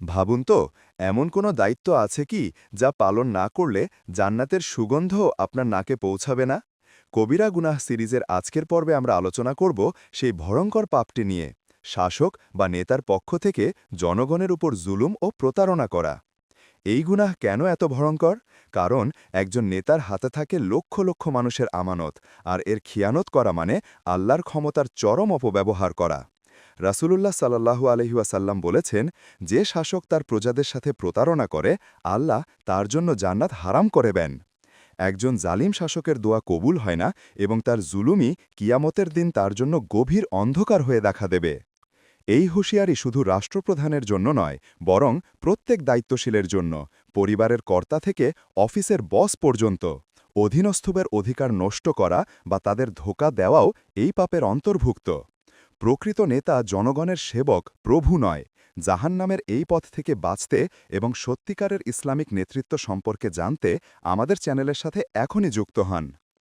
ভাবুন তো, এমন কোনো দায়িত্ব আছে কি যা পালন না করলে জান্নাতের সুগন্ধ আপনার নাকে পৌঁছাবে না? কবিরা গুনাহ সিরিজের আজকের পর্বে আমরা আলোচনা করব সেই ভয়ঙ্কর পাপটি নিয়ে, শাসক বা নেতার পক্ষ থেকে জনগণের উপর জুলুম ও প্রতারণা করা। এই গুনাহ কেন এত ভয়ঙ্কর? কারণ একজন নেতার হাতে থাকে লক্ষ লক্ষ মানুষের আমানত, আর এর খিয়ানত করা মানে আল্লাহর ক্ষমতার চরম অপব্যবহার করা। রাসূলুল্লাহ সাল্লাহু আলহিউসাল্লাম বলেছেন, যে শাসক তার প্রজাদের সাথে প্রতারণা করে, আল্লাহ তার জন্য জান্নাত হারাম করে দেন। একজন জালিম শাসকের দোয়া কবুল হয় না এবং তার জুলুমই কিয়ামতের দিন তার জন্য গভীর অন্ধকার হয়ে দেখা দেবে। এই হুঁশিয়ারি শুধু রাষ্ট্রপ্রধানের জন্য নয়, বরং প্রত্যেক দায়িত্বশীলের জন্য, পরিবারের কর্তা থেকে অফিসের বস পর্যন্ত। অধীনস্থবের অধিকার নষ্ট করা বা তাদের ধোকা দেওয়াও এই পাপের অন্তর্ভুক্ত। প্রকৃত নেতা জনগণের সেবক প্রভু নয় জাহান নামের এই পথ থেকে বাঁচতে এবং সত্যিকারের ইসলামিক নেতৃত্ব সম্পর্কে জানতে আমাদের চ্যানেলের সাথে এখনই যুক্ত হন।